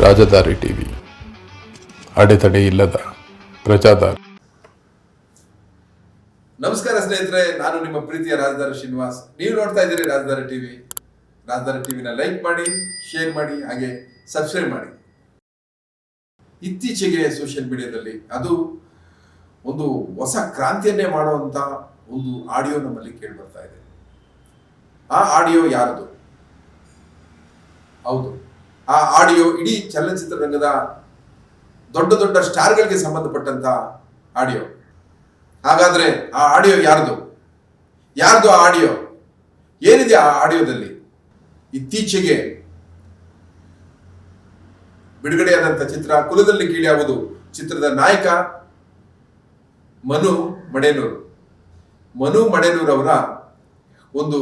ರಾಜಧಾರಿ TV. ಅಡೆತಡೆ ಇಲ್ಲದ ಪ್ರಜಾದಾರಿ. ನಮಸ್ಕಾರ ಸ್ನೇಹಿತರೆ, ನಾನು ನಿಮ್ಮ ಪ್ರೀತಿಯ ರಾಜಧಾನಿ ಶ್ರೀನಿವಾಸ್. ನೀವು ನೋಡ್ತಾ ಇದ್ದೀರಿ ರಾಜಧಾನಿ ಟಿವಿ. ರಾಜಧಾನಿ ಟಿವಿನ ಲೈಕ್ ಮಾಡಿ, ಶೇರ್ ಮಾಡಿ, ಹಾಗೆ ಸಬ್ಸ್ಕ್ರೈಬ್ ಮಾಡಿ. ಇತ್ತೀಚೆಗೆ ಸೋಷಿಯಲ್ ಮೀಡಿಯಾದಲ್ಲಿ ಅದು ಒಂದು ಹೊಸ ಕ್ರಾಂತಿಯನ್ನೇ ಮಾಡುವಂತ ಒಂದು ಆಡಿಯೋ ನಮ್ಮಲ್ಲಿ ಕೇಳಿ ಬರ್ತಾ ಇದೆ. ಆ ಆಡಿಯೋ ಯಾರದು? ಹೌದು. ಆ ಆಡಿಯೋ ಇಡೀ ಚಲನಚಿತ್ರರಂಗದ ದೊಡ್ಡ ದೊಡ್ಡ ಸ್ಟಾರ್ಗಳಿಗೆ ಸಂಬಂಧಪಟ್ಟಂತ ಆಡಿಯೋ. ಹಾಗಾದ್ರೆ ಆ ಆಡಿಯೋ ಯಾರ್ದು? ಯಾರ್ದು ಆ ಆಡಿಯೋ? ಏನಿದೆ ಆ ಆಡಿಯೋದಲ್ಲಿ? ಇತ್ತೀಚೆಗೆ ಬಿಡುಗಡೆಯಾದಂಥ ಚಿತ್ರ, ಕುಲದಲ್ಲಿ ಕೀಳಿಯಾವುದು ಚಿತ್ರದ ನಾಯಕ ಮನು ಮಡೇನೂರು. ಮನು ಅವರ ಒಂದು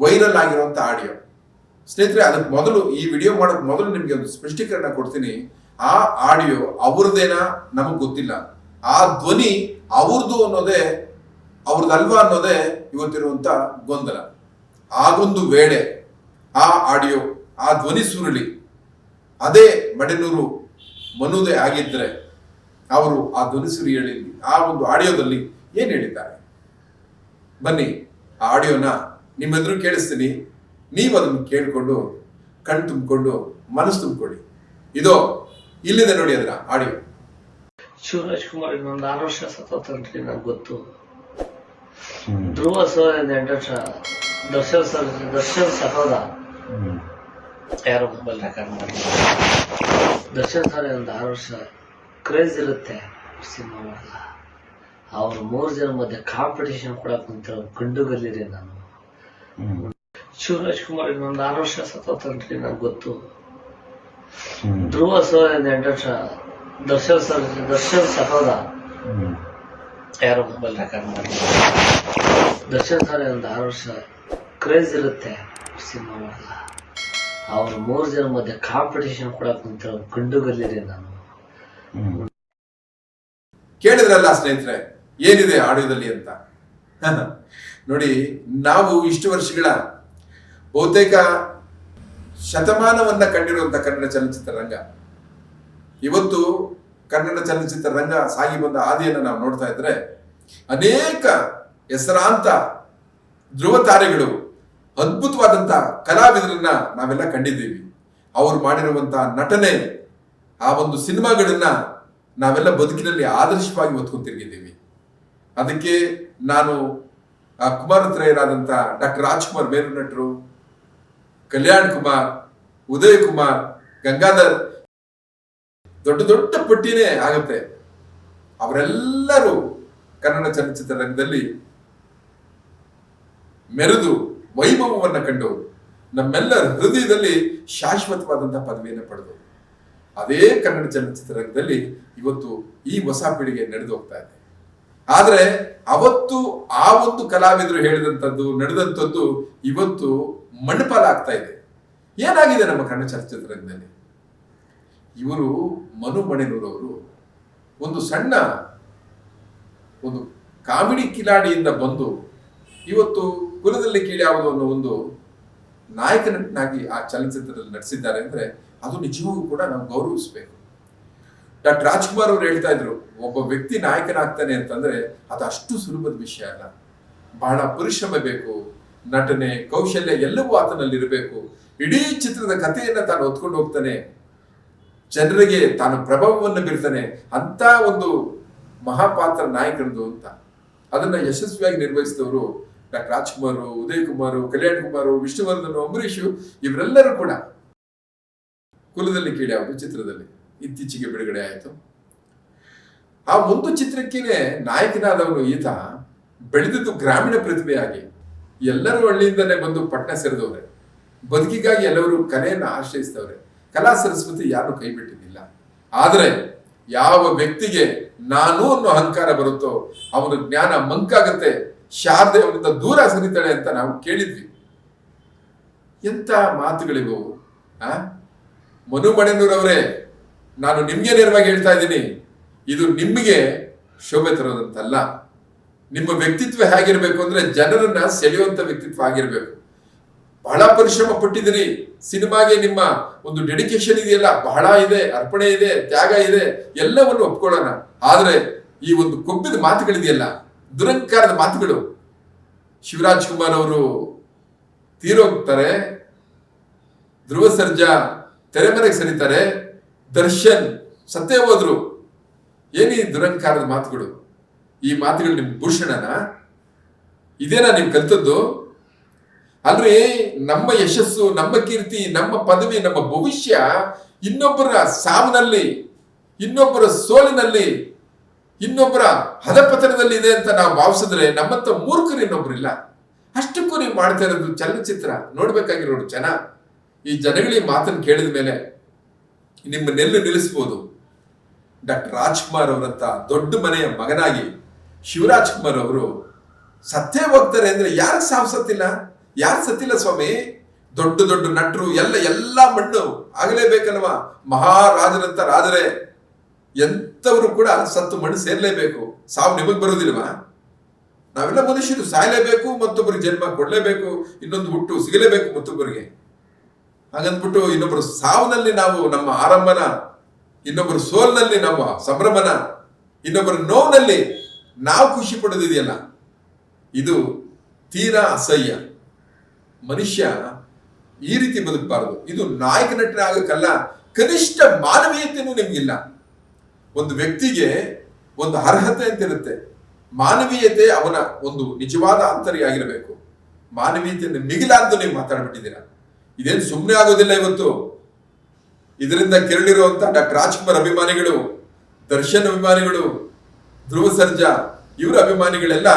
ವೈರಲ್ ಆಗಿರುವಂತ ಆಡಿಯೋ. ಸ್ನೇಹಿತರೆ ಅದಕ್ಕೆ ಮೊದಲು ಈ ವಿಡಿಯೋ ಮಾಡೋಕೆ ಮೊದಲು ನಿಮಗೆ ಒಂದು ಸ್ಪಷ್ಟೀಕರಣ ಕೊಡ್ತೀನಿ. ಆ ಆಡಿಯೋ ಅವ್ರದ್ದೇನಾ ನಮಗೆ ಗೊತ್ತಿಲ್ಲ. ಆ ಧ್ವನಿ ಅವ್ರದ್ದು ಅನ್ನೋದೇ ಅವ್ರದ್ದಲ್ವಾ ಅನ್ನೋದೇ ಇವತ್ತಿರುವಂತ ಗೊಂದಲ. ಆಗೊಂದು ವೇಳೆ ಆ ಆಡಿಯೋ, ಆ ಧ್ವನಿ ಸುರುಳಿ ಅದೇ ಮಡೆನೂರು ಮನುದೇ ಆಗಿದ್ರೆ ಅವರು ಆ ಧ್ವನಿ ಸುರಿಯಲ್ಲಿ ಆ ಒಂದು ಆಡಿಯೋದಲ್ಲಿ ಏನ್ ಹೇಳಿದ್ದಾರೆ? ಬನ್ನಿ, ಆ ಆಡಿಯೋನ ನಿಮ್ಮೆದುರು ಕೇಳಿಸ್ತೀನಿ. ನೀವು ಅದನ್ನು ಕೇಳಿಕೊಂಡು, ಕಣ್ ತುಂಬಿಕೊಂಡು, ಮನಸ್ಸು ತುಂಬಿಕೊಳ್ಳಿ. ಇದೋ, ಇಲ್ಲಿದೆ ನೋಡಿ ಅದರ ಆಡಿಯೋ. ಶಿವರಾಜ್ ಕುಮಾರ್ ಇನ್ನೊಂದು ಆರು ವರ್ಷ ಸತತಂತ್ರಿ ನಂಗೆ ಗೊತ್ತು. ಧ್ರುವ ಸರ್ ಎಂಟು ವರ್ಷ ದರ್ಶನ್ ಸರ್ ದರ್ಶನ್ ಸಹೋದ. ಯಾರೋ ಮೊಬೈಲ್ ರೆಕಾರ್ಡ್ ಮಾಡಿ ದರ್ಶನ್ ಸರ್ ಒಂದು ಆರು ವರ್ಷ ಕ್ರೇಜ್ ಇರುತ್ತೆ. ಸಿನಿಮಾ ಮಾಡಲ್ಲ ಅವ್ರ ಮೂರು ಜನ ಮಧ್ಯೆ ಕಾಂಪಿಟೇಷನ್ ಕೊಡಕ್ ಕುಂತಿರೋ ಗಂಡುಗಲ್ಲಿರಿ ನಾನು. ಶಿವರಾಜ್ ಕುಮಾರ್ ಇನ್ನೊಂದು ಆರು ವರ್ಷ ಸತತನ್ರಿ ನಂಗೆ ಗೊತ್ತು. ಧ್ರುವ ಸರ್ ಎಂಟು ವರ್ಷ ದರ್ಶನ್ ಸರ್ ದರ್ಶನ್ ಸಹೋದ ಯಾರು ಮೊಬೈಲ್ ರೆಕಾರ್ಡ್ ಮಾಡಿ. ದರ್ಶನ್ ಸರ್ ಒಂದು ಆರು ವರ್ಷ ಕ್ರೇಜ್ ಇರುತ್ತೆ ಸಿನಿಮಾ ಮಾಡಲ್ಲ ಅವ್ರು ಮೂರು ಜನ ಮಧ್ಯೆ ಕಾಂಪಿಟೇಷನ್ ಕೂಡ ಕುಂತಿರೋ ಗಂಡುಗಲ್ಲಿರಿ ನಾನು. ಕೇಳಿದ್ರಲ್ಲ ಸ್ನೇಹಿತರೆ ಏನಿದೆ ಆಡಿಯೋದಲ್ಲಿ ಅಂತ? ನೋಡಿ ನಾವು ಇಷ್ಟು ವರ್ಷಗಳ ಬಹುತೇಕ ಶತಮಾನವನ್ನ ಕಂಡಿರುವಂತ ಕನ್ನಡ ಚಲನಚಿತ್ರ ರಂಗ. ಇವತ್ತು ಕನ್ನಡ ಚಲನಚಿತ್ರ ರಂಗ ಸಾಗಿ ಬಂದ ಹಾದಿಯನ್ನು ನಾವು ನೋಡ್ತಾ ಇದ್ರೆ ಅನೇಕ ಹೆಸರಾಂತ ಧ್ರುವ ತಾರೆಗಳು ಅದ್ಭುತವಾದಂತ ಕಲಾವಿದರನ್ನ ನಾವೆಲ್ಲ ಕಂಡಿದ್ದೀವಿ. ಅವ್ರು ಮಾಡಿರುವಂತಹ ನಟನೆ, ಆ ಒಂದು ಸಿನಿಮಾಗಳನ್ನ ನಾವೆಲ್ಲ ಬದುಕಿನಲ್ಲಿ ಆದರ್ಶವಾಗಿ ಒತ್ಕೊಂತಿರ್ಗಿದ್ದೀವಿ ತಿರುಗಿದ್ದೀವಿ ಅದಕ್ಕೆ ನಾನು ಆ ಕುಮಾರತ್ರಯರಾದಂಥ ಡಾಕ್ಟರ್ ರಾಜ್ಕುಮಾರ್ ಬೇರು ನಟರು, ಕಲ್ಯಾಣ್ ಕುಮಾರ್, ಉದಯ್ ಕುಮಾರ್, ಗಂಗಾಧರ್ ದೊಡ್ಡ ದೊಡ್ಡ ಪಟ್ಟಿನೇ ಆಗುತ್ತೆ. ಅವರೆಲ್ಲರೂ ಕನ್ನಡ ಚಲನಚಿತ್ರ ರಂಗದಲ್ಲಿ ಮೆರೆದು ವೈಭವವನ್ನು ಕಂಡು ನಮ್ಮೆಲ್ಲರ ಹೃದಯದಲ್ಲಿ ಶಾಶ್ವತವಾದಂತಹ ಪದವಿಯನ್ನು ಪಡೆದು ಅದೇ ಕನ್ನಡ ಚಲನಚಿತ್ರ ರಂಗದಲ್ಲಿ ಇವತ್ತು ಈ ಹೊಸ ಪೀಳಿಗೆ ನಡೆದು ಹೋಗ್ತಾ ಇದೆ. ಆದ್ರೆ ಅವತ್ತು ಆ ಒಂದು ಕಲಾವಿದರು ಹೇಳಿದಂಥದ್ದು, ನಡೆದಂಥದ್ದು ಇವತ್ತು ಮಣ್ಣಪಾಲಾಗ್ತಾ ಇದೆ. ಏನಾಗಿದೆ ನಮ್ಮ ಕನ್ನಡ ಚಲನಚಿತ್ರ ರಂಗದಲ್ಲಿ? ಇವರು ಮನು ಮಣೆನೂರವರು. ಒಂದು ಸಣ್ಣ ಒಂದು ಕಾಮಿಡಿ ಕಿಲಾಡಿಯಿಂದ ಬಂದು ಇವತ್ತು ಕುಲದಲ್ಲಿ ಕೀಳಾವುದು ಅನ್ನೋ ಒಂದು ನಾಯಕ ನಟನಾಗಿ ಆ ಚಲನಚಿತ್ರದಲ್ಲಿ ನಟಿಸಿದ್ದಾರೆ ಅಂದ್ರೆ ಅದು ನಿಜವೂ ಕೂಡ ನಾವು ಗೌರವಿಸಬೇಕು. ಡಾಕ್ಟರ್ ರಾಜ್ಕುಮಾರ್ ಅವರು ಹೇಳ್ತಾ ಇದ್ರು, ಒಬ್ಬ ವ್ಯಕ್ತಿ ನಾಯಕನಾಗ್ತಾನೆ ಅಂತಂದ್ರೆ ಅದು ಅಷ್ಟು ಸುಲಭದ ವಿಷಯ ಅಲ್ಲ. ಬಹಳ ಪರಿಶ್ರಮ ಬೇಕು, ನಟನೆ, ಕೌಶಲ್ಯ ಎಲ್ಲವೂ ಆತನಲ್ಲಿರಬೇಕು. ಇಡೀ ಚಿತ್ರದ ಕಥೆಯನ್ನ ತಾನು ಹೊತ್ಕೊಂಡು ಹೋಗ್ತಾನೆ. ಜನರಿಗೆ ತಾನು ಪ್ರಭಾವವನ್ನು ಬೀರ್ತಾನೆ ಅಂತ ಒಂದು ಮಹಾಪಾತ್ರ ನಾಯಕರದು ಅಂತ. ಅದನ್ನ ಯಶಸ್ವಿಯಾಗಿ ನಿರ್ವಹಿಸಿದವರು ಡಾಕ್ಟರ್ ರಾಜ್ಕುಮಾರ್, ಉದಯ್ ಕುಮಾರ್, ಕಲ್ಯಾಣ್ ಕುಮಾರ್, ವಿಷ್ಣುವರ್ಧನ್, ಅಂಬರೀಷ್ ಇವರೆಲ್ಲರೂ ಕೂಡ ಕುಲದಲ್ಲಿ ಕೀಳ್ಯಾವುದು ಚಿತ್ರದಲ್ಲಿ ಇತ್ತೀಚೆಗೆ ಬಿಡುಗಡೆ ಆಯಿತು. ಆ ಒಂದು ಚಿತ್ರಕ್ಕೇನೆ ನಾಯಕನಾದವನು ಈತ ಬೆಳೆದಿದ್ದು ಗ್ರಾಮೀಣ ಪ್ರತಿಭೆಯಾಗಿ ಎಲ್ಲರೂ ಹಳ್ಳಿಯಿಂದಲೇ ಬಂದು ಪಟ್ಟಣ ಸೇರಿದವ್ರೆ. ಬದುಕಿಗಾಗಿ ಎಲ್ಲರೂ ಕಲೆಯನ್ನು ಆಶ್ರಯಿಸಿದವ್ರೆ. ಕಲಾ ಸರಸ್ವತಿ ಯಾರು ಕೈ ಬಿಟ್ಟಿದ್ದಿಲ್ಲ ಆದರೆ ಯಾವ ವ್ಯಕ್ತಿಗೆ ನಾನು ಅನ್ನೋ ಅಹಂಕಾರ ಬರುತ್ತೋ ಅವನ ಜ್ಞಾನ ಮಂಕಾಗತ್ತೆ, ಶಾರದೆ ಅವನಿಂದ ದೂರ ಸರಿತಾಳೆ ಅಂತ ನಾವು ಕೇಳಿದ್ವಿ. ಎಂತ ಮಾತುಗಳಿವು, ಆ? ಮನು ಮಣೆನೂರವರೇ ನಾನು ನಿಮ್ಗೆ ನೇರವಾಗಿ ಹೇಳ್ತಾ ಇದ್ದೀನಿ, ಇದು ನಿಮಗೆ ಶೋಭೆ ತರೋದಂತಲ್ಲ ನಿಮ್ಮ ವ್ಯಕ್ತಿತ್ವ ಹೇಗಿರ್ಬೇಕು ಅಂದ್ರೆ ಜನರನ್ನ ಸೆಳೆಯುವಂತ ವ್ಯಕ್ತಿತ್ವ ಆಗಿರ್ಬೇಕು. ಬಹಳ ಪರಿಶ್ರಮ ಪಟ್ಟಿದ್ದೀರಿ. ಸಿನಿಮಾಗೆ ನಿಮ್ಮ ಒಂದು ಡೆಡಿಕೇಶನ್ ಇದೆಯಲ್ಲ, ಬಹಳ ಇದೆ, ಅರ್ಪಣೆ ಇದೆ, ತ್ಯಾಗ ಇದೆ, ಎಲ್ಲವನ್ನು ಒಪ್ಕೊಳ್ಳೋಣ. ಆದ್ರೆ ಈ ಒಂದು ಕೊಬ್ಬಿದ ಮಾತುಗಳಿದೆಯಲ್ಲ ದುರಂಕಾರದ ಮಾತುಗಳು. ಶಿವರಾಜ್ ಕುಮಾರ್ ಅವರು ತೀರೋಗ್ತಾರೆ, ಧ್ರುವ ಸರ್ಜಾ ತೆರೆಮನೆಗೆ ಸರಿತಾರೆ, ದರ್ಶನ್ ಸತ್ತೇ ಹೋದ್ರು. ಏನೀ ದುರಂಕಾರದ ಮಾತುಗಳು? ಈ ಮಾತುಗಳು ನಿಮ್ ಭೂಷಣನ? ಇದೇನಾ ನೀವು ಕಲ್ತದ್ದು? ಅಲ್ರಿ, ನಮ್ಮ ಯಶಸ್ಸು, ನಮ್ಮ ಕೀರ್ತಿ, ನಮ್ಮ ಪದವಿ, ನಮ್ಮ ಭವಿಷ್ಯ ಇನ್ನೊಬ್ಬರ ಸಾವಿನಲ್ಲಿ, ಇನ್ನೊಬ್ಬರ ಸೋಲಿನಲ್ಲಿ, ಇನ್ನೊಬ್ಬರ ಹದಪತನದಲ್ಲಿ ಇದೆ ಅಂತ ನಾವು ಭಾವಿಸಿದ್ರೆ ನಮ್ಮಂತ ಮೂರ್ಖರು ಇನ್ನೊಬ್ರಿಲ್ಲ. ಅಷ್ಟಕ್ಕೂ ನೀವು ಮಾಡ್ತಾ ಇರೋದು ಚಲನಚಿತ್ರ, ನೋಡ್ಬೇಕಾಗಿರೋರು ಜನ. ಈ ಜನಗಳ ಈ ಮಾತನ್ನು ಕೇಳಿದ ಮೇಲೆ ನಿಮ್ಮ ನೆಲ್ಲು ನಿಲ್ಲಿಸ್ಬೋದು. ಡಾಕ್ಟರ್ ರಾಜ್ಕುಮಾರ್ ಅವರಂತ ದೊಡ್ಡ ಮನೆಯ ಮಗನಾಗಿ ಶಿವರಾಜ್ ಕುಮಾರ್ ಅವರು ಸತ್ತೇ ಹೋಗ್ತಾರೆ ಅಂದ್ರೆ ಯಾರಿಗೆ ಸಾವು ಸತ್ತಿಲ್ಲ? ಯಾರು ಸತ್ತಿಲ್ಲ ಸ್ವಾಮಿ? ದೊಡ್ಡ ದೊಡ್ಡ ನಟರು, ಎಲ್ಲ ಎಲ್ಲ ಮಣ್ಣು. ಆಗಲೇಬೇಕಲ್ವಾ? ಮಹಾರಾಜರಂತ ರಾಜರೇ. ಎಂಥವರು ಕೂಡ ಸತ್ತು ಮಣ್ಣು ಸೇರ್ಲೇಬೇಕು. ಸಾವು ನಿಮಗೆ ಬರೋದಿಲ್ವಾ? ನಾವೆಲ್ಲ ಮನುಷ್ಯರು, ಸಾಯಲೇಬೇಕು, ಮತ್ತೊಬ್ಬರಿಗೆ ಜನ್ಮ ಕೊಡ್ಲೇಬೇಕು, ಇನ್ನೊಂದು ಹುಟ್ಟು ಸಿಗಲೇಬೇಕು ಮತ್ತೊಬ್ಬರಿಗೆ. ಹಾಗಂದ್ಬಿಟ್ಟು ಇನ್ನೊಬ್ಬರು ಸಾವಿನಲ್ಲಿ ನಾವು ನಮ್ಮ ಆರಂಭನ ಇನ್ನೊಬ್ಬರು ಸೋಲ್ನಲ್ಲಿ ನಮ್ಮ ಸಂಭ್ರಮನ ಇನ್ನೊಬ್ಬರ ನೋವಿನಲ್ಲಿ ನಾವು ಖುಷಿ ಪಡೋದಿದೆಯಲ್ಲ. ಇದು ತೀರಾ ಅಸಹ್ಯ. ಮನುಷ್ಯ ಈ ರೀತಿ ಬದುಕಬಾರದು. ಇದು ನಾಯಕ ನಟನೆ ಆಗಕ್ಕಲ್ಲ ಕನಿಷ್ಠ ಮಾನವೀಯತೆನೂ ನಿಮಗಿಲ್ಲ. ಒಂದು ವ್ಯಕ್ತಿಗೆ ಒಂದು ಅರ್ಹತೆ ಅಂತ ಇರುತ್ತೆ. ಮಾನವೀಯತೆ ಅವನ ಒಂದು ನಿಜವಾದ ಅಂತರಿಯಾಗಿರಬೇಕು ಮಾನವೀಯತೆಯನ್ನು ಅಂತ ನೀವು ಮಾತಾಡ್ಬಿಟ್ಟಿದ್ದೀರಾ. ಇದೇನು ಸುಮ್ಮನೆ ಆಗೋದಿಲ್ಲ ಇವತ್ತು. ಇದರಿಂದ ಕೆರಳಿರುವಂತ ಡಾಕ್ಟರ್ ರಾಜ್ಕುಮಾರ್ ಅಭಿಮಾನಿಗಳು, ದರ್ಶನ್ ಅಭಿಮಾನಿಗಳು, ಧ್ರುವ ಸರ್ಜಾ, ಇವರ ಅಭಿಮಾನಿಗಳೆಲ್ಲ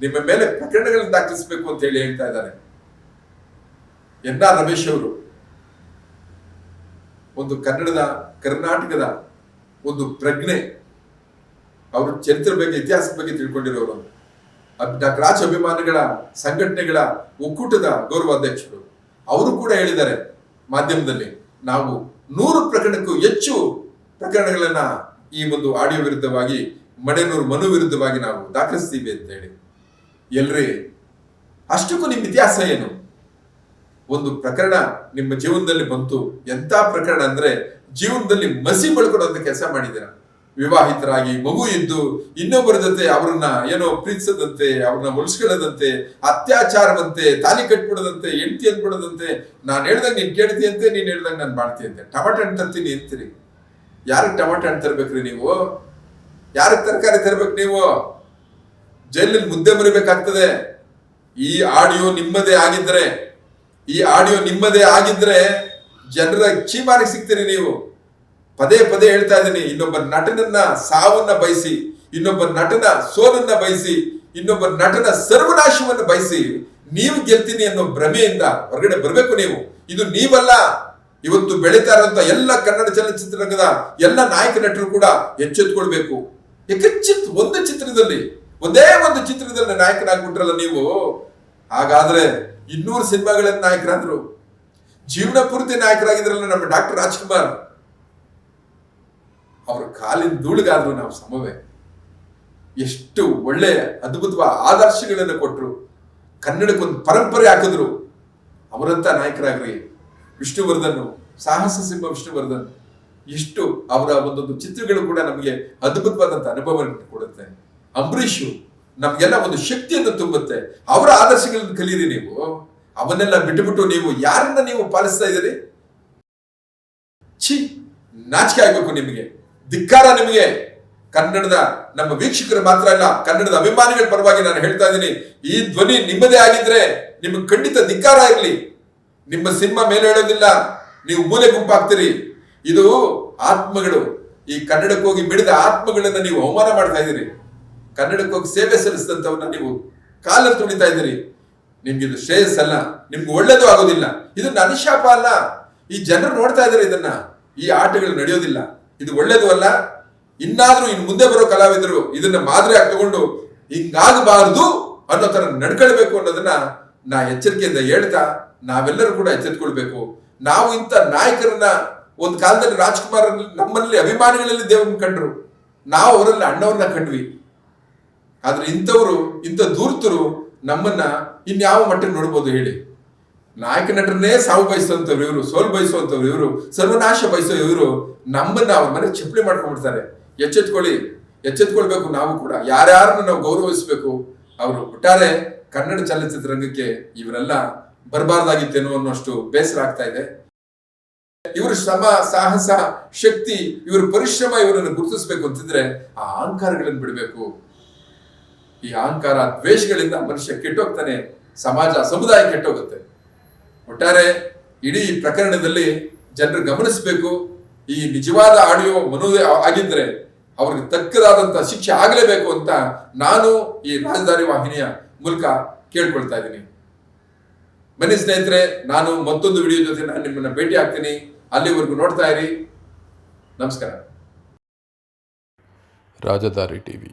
ನಿಮ್ಮ ಮೇಲೆ ಪ್ರಕರಣಗಳನ್ನು ದಾಖಲಿಸಬೇಕು ಅಂತ ಹೇಳಿ ಹೇಳ್ತಾ ಇದ್ದಾರೆ. ಎನ್ ಆರ್ ರಮೇಶ್ ಅವರು ಒಂದು ಕನ್ನಡದ, ಕರ್ನಾಟಕದ ಒಂದು ಪ್ರಜ್ಞೆ, ಅವರು ಚರಿತ್ರೆ ಬಗ್ಗೆ, ಇತಿಹಾಸದ ಬಗ್ಗೆ ತಿಳ್ಕೊಂಡಿರೋರು. ಡಾಕ್ಟರ್ ರಾಜ್ ಅಭಿಮಾನಿಗಳ, ಸಂಘಟನೆಗಳ ಒಕ್ಕೂಟದ ಗೌರವಾಧ್ಯಕ್ಷರು ಅವರು ಕೂಡ ಹೇಳಿದ್ದಾರೆ ಮಾಧ್ಯಮದಲ್ಲಿ, ನಾವು ನೂರು ಪ್ರಕರಣಕ್ಕೂ ಹೆಚ್ಚು ಪ್ರಕರಣಗಳನ್ನ ಈ ಒಂದು ಆಡಿಯೋ ವಿರುದ್ಧವಾಗಿ ಮಡೆನೂರು ಮನು ವಿರುದ್ಧವಾಗಿ ನಾವು ದಾಖಲಿಸ್ತೀವಿ ಅಂತ ಹೇಳಿ. ಎಲ್ರಿ, ಅಷ್ಟಕ್ಕೂ ನಿಮ್ಮ ಇತಿಹಾಸ ಏನು? ಒಂದು ಪ್ರಕರಣ ನಿಮ್ಮ ಜೀವನದಲ್ಲಿ ಬಂತು. ಎಂತ ಪ್ರಕರಣ ಅಂದ್ರೆ ಜೀವನದಲ್ಲಿ ಮಸಿ ಬಳ್ಕೊಡುವಂತ ಕೆಲಸ ಮಾಡಿದ್ದೀರ. ವಿವಾಹಿತರಾಗಿ ಮಗು ಇದ್ದು ಇನ್ನೊಬ್ಬರ ಜೊತೆ ಅವ್ರನ್ನ ಏನೋ ಪ್ರೀತಿಸದಂತೆ, ಅವ್ರನ್ನ ಉಳಿಸ್ಕೊಳ್ಳದಂತೆ ಅತ್ಯಾಚಾರವಂತೆ, ತಾಲಿ ಕಟ್ಬಿಡದಂತೆ, ಹೆಂಡತಿ ಅಂದ್ಬಿಡದಂತೆ ನಾನು ಹೇಳ್ದಂಗೆ ನೀನ್ ಕೇಳ್ತಿ ಅಂತೆ, ನೀನ್ ಹೇಳ್ದಂಗೆ ನಾನು ಮಾಡ್ತೀನಿ ಅಂತೆ. ಟಮಾಟೆ ಹಣ್ಣು ತರ್ತೀನಿ ಅಂತೀರಿ. ಯಾರಿಗೆ ಟಮಾಟೆ ಹಣ್ಣು ತರ್ಬೇಕ್ರಿ ನೀವು? ಯಾರಿಗೆ ತರಕಾರಿ ತರ್ಬೇಕು ನೀವು? ಜೈಲಲ್ಲಿ ಮುದ್ದೆ ಮರಿಬೇಕಾಗ್ತದೆ. ಈ ಆಡಿಯೋ ನಿಮ್ಮದೇ ಆಗಿದ್ರೆ ಈ ಆಡಿಯೋ ನಿಮ್ಮದೇ ಆಗಿದ್ರೆ ಜನರ ಕ್ಷೀಮಾರಿಗೆ ಸಿಗ್ತೀರಿ ನೀವು. ಪದೇ ಪದೇ ಹೇಳ್ತಾ ಇದ್ದೀನಿ, ಇನ್ನೊಬ್ಬ ನಟನನ್ನ ಸಾವನ್ನ ಬಯಸಿ, ಇನ್ನೊಬ್ಬ ನಟನ ಸೋಲನ್ನ ಬಯಸಿ, ಇನ್ನೊಬ್ಬ ನಟನ ಸರ್ವನಾಶವನ್ನು ಬಯಸಿ, ನೀವು ಗೆಲ್ತೀನಿ ಅನ್ನೋ ಭ್ರಮೆಯಿಂದ ಹೊರಗಡೆ ಬರಬೇಕು ನೀವು. ಇದು ನೀವಲ್ಲ, ಇವತ್ತು ಬೆಳೀತಾ ಇರುವಂತ ಎಲ್ಲ ಕನ್ನಡ ಚಲನಚಿತ್ರರಂಗದ ಎಲ್ಲ ನಾಯಕ ನಟರು ಕೂಡ ಎಚ್ಚೆತ್ಕೊಳ್ಬೇಕು. ಯಾಕೆ ಚಿತ್ ಒಂದು ಚಿತ್ರದಲ್ಲಿ, ಒಂದೇ ಒಂದು ಚಿತ್ರದಲ್ಲಿ ನಾಯಕನಾಗ್ಬಿಟ್ರಲ್ಲ ನೀವು. ಹಾಗಾದ್ರೆ ಇನ್ನೂರು ಸಿನಿಮಾಗಳಲ್ಲಿ ನಾಯಕರಾದ್ರು ಜೀವನ ಪೂರ್ತಿ ನಾಯಕರಾಗಿದ್ರಲ್ಲ ನಮ್ಮ ಡಾಕ್ಟರ್ ರಾಜ್ಕುಮಾರ್. ಅವರ ಕಾಲಿನ ಧೂಳಿಗಾದ್ರು ನಾವು ಸಮವೇ. ಎಷ್ಟು ಒಳ್ಳೆ ಅದ್ಭುತವಾದ ಆದರ್ಶಗಳನ್ನು ಕೊಟ್ಟರು ಕನ್ನಡಕ್ಕೊಂದು ಪರಂಪರೆ ಹಾಕಿದ್ರು. ಅವರಂತ ನಾಯಕರಾಗ್ರಿ. ವಿಷ್ಣುವರ್ಧನ್, ಸಾಹಸ ಸಿಂಹ ವಿಷ್ಣುವರ್ಧನ್. ಎಷ್ಟು ಅವರ ಒಂದೊಂದು ಚಿತ್ರಗಳು ಕೂಡ ನಮಗೆ ಅದ್ಭುತವಾದಂತ ಅನುಭವ ಕೊಡುತ್ತೆ. ಅಂಬರೀಷು ನಮ್ಗೆಲ್ಲ ಒಂದು ಶಕ್ತಿಯನ್ನು ತುಂಬುತ್ತೆ. ಅವರ ಆದರ್ಶಗಳನ್ನು ಕಲೀರಿ ನೀವು. ಅವನ್ನೆಲ್ಲ ಬಿಟ್ಟುಬಿಟ್ಟು ನೀವು ಯಾರನ್ನ ನೀವು ಪಾಲಿಸ್ತಾ ಇದ್ದೀರಿ? ಛೀ, ನಾಚಿಕೆ ಆಗ್ಬೇಕು ನಿಮಗೆ. ಧಿಕ್ಕಾರ ನಿಮಗೆ. ಕನ್ನಡದ ನಮ್ಮ ವೀಕ್ಷಕರು ಮಾತ್ರ ಅಲ್ಲ, ಕನ್ನಡದ ಅಭಿಮಾನಿಗಳ ಪರವಾಗಿ ನಾನು ಹೇಳ್ತಾ ಇದ್ದೀನಿ. ಈ ಧ್ವನಿ ನಿಮ್ಮದೇ ಆಗಿದ್ರೆ ನಿಮಗೆ ಖಂಡಿತ ಧಿಕ್ಕಾರ ಇರಲಿ. ನಿಮ್ಮ ಸಿನಿಮಾ ಮೇಲೆ ಹೇಳೋದಿಲ್ಲ. ನೀವು ಮೂಲೆ ಗುಂಪಾಗ್ತೀರಿ. ಇದು ಆತ್ಮಗಳು. ಈ ಕನ್ನಡಕ್ಕೆ ಹೋಗಿ ಬಿಡಿದ ಆತ್ಮಗಳನ್ನ ನೀವು ಅವಮಾನ ಮಾಡ್ತಾ ಇದ್ದೀರಿ. ಕನ್ನಡಕ್ಕೆ ಹೋಗಿ ಸೇವೆ ಸಲ್ಲಿಸಿದಂಥವನ್ನ ನೀವು ಕಾಲಲ್ಲಿ ತುಳಿತಾ ಇದ್ದೀರಿ. ನಿಮ್ಗೆ ಇದು ಶ್ರೇಯಸ್ಸಲ್ಲ ನಿಮ್ಗೆ ಒಳ್ಳೇದು ಆಗೋದಿಲ್ಲ. ಇದು ನನ್ನ ಶಾಪ ಅಲ್ಲ. ಈ ಜನರು ನೋಡ್ತಾ ಇದ್ದಾರೆ ಇದನ್ನ. ಈ ಆಟಗಳು ನಡೆಯೋದಿಲ್ಲ. ಇದು ಒಳ್ಳೇದು ಅಲ್ಲ. ಇನ್ನಾದ್ರೂ ಇನ್ನು ಮುಂದೆ ಬರೋ ಕಲಾವಿದರು ಇದನ್ನ ಮಾದರಿಯಾಗಿ ತಗೊಂಡು ಹಿಂಗಾಗಬಾರದು ಅನ್ನೋ ತರ ನಡ್ಕೊಳ್ಬೇಕು ಅನ್ನೋದನ್ನ ನಾ ಎಚ್ಚರಿಕೆಯಿಂದ ಹೇಳ್ತಾ ನಾವೆಲ್ಲರೂ ಕೂಡ ಎಚ್ಚೆತ್ಕೊಳ್ಬೇಕು. ನಾವು ಇಂಥ ನಾಯಕರನ್ನ ಒಂದು ಕಾಲದಲ್ಲಿ ರಾಜ್ಕುಮಾರ್ ನಮ್ಮಲ್ಲಿ ಅಭಿಮಾನಿಗಳಲ್ಲಿ ದೇವ್ರನ್ನ ಕಂಡ್ರು. ನಾವು ಅವರಲ್ಲಿ ಅಣ್ಣವ್ರನ್ನ ಕಂಡ್ವಿ. ಆದ್ರೆ ಇಂಥವರು, ಇಂಥ ಧೂರ್ತರು ನಮ್ಮನ್ನ ಇನ್ಯಾವ ಮಟ್ಟ ನೋಡ್ಬೋದು ಹೇಳಿ. ನಾಯಕ ನಟರನ್ನೇ ಸಾವು ಬಯಸುವಂತವ್ರು ಇವರು, ಸೋಲು ಬಯಸುವಂತವ್ರು ಇವರು, ಸರ್ವನಾಶ ಬಯಸೋ ಇವರು ನಮ್ಮನ್ನ ಅವ್ರ ಮನೆ ಚಪ್ಪಲಿ ಮಾಡ್ಕೊಂಡ್ಬಿಡ್ತಾರೆ. ಎಚ್ಚೆತ್ಕೊಳ್ಳಿ, ಎಚ್ಚೆತ್ಕೊಳ್ಬೇಕು ನಾವು ಕೂಡ. ಯಾರ್ಯಾರನ್ನ ನಾವು ಗೌರವಿಸಬೇಕು, ಅವರು ಒಟ್ಟಾರೆ ಕನ್ನಡ ಚಲನಚಿತ್ರರಂಗಕ್ಕೆ ಇವರೆಲ್ಲ ಬರಬಾರ್ದಾಗಿತ್ತೇನೋ ಅನ್ನೋಷ್ಟು ಬೇಸರ ಆಗ್ತಾ ಇದೆ. ಇವರು ಶ್ರಮ, ಸಾಹಸ, ಶಕ್ತಿ, ಇವ್ರ ಪರಿಶ್ರಮ ಇವರನ್ನು ಗುರುತಿಸಬೇಕು ಅಂತಿದ್ರೆ ಆ ಅಹಂಕಾರಗಳನ್ನು ಬಿಡಬೇಕು. ಈ ಅಹಂಕಾರ ದ್ವೇಷಗಳಿಂದ ಮನುಷ್ಯ ಕೆಟ್ಟೋಗ್ತಾನೆ, ಸಮಾಜ, ಸಮುದಾಯ ಕೆಟ್ಟೋಗುತ್ತೆ. ಒಟ್ಟಾರೆ ಇಡೀ ಪ್ರಕರಣದಲ್ಲಿ ಜನರು ಗಮನಿಸಬೇಕು, ಈ ನಿಜವಾದ ಆಡಿಯೋ ಮನೋದೇ ಆಗಿದ್ರೆ ಅವ್ರಿಗೆ ತಕ್ಕದಾದಂತಹ ಶಿಕ್ಷೆ ಆಗಲೇಬೇಕು ಅಂತ ನಾನು ಈ ರಾಜಧಾನಿ ವಾಹಿನಿಯ ಮೂಲಕ ಕೇಳ್ಕೊಳ್ತಾ ಇದ್ದೀನಿ. ಬನ್ನಿ ಸ್ನೇಹಿತರೆ, ನಾನು ಮತ್ತೊಂದು ವಿಡಿಯೋ ಜೊತೆ ನಾನು ನಿಮ್ಮನ್ನ ಭೇಟಿ ಆಗ್ತೀನಿ. ಅಲ್ಲಿವರೆಗೂ ನೋಡ್ತಾ ಇರಿ. ನಮಸ್ಕಾರ. ರಾಜಧಾರಿ ಟಿವಿ.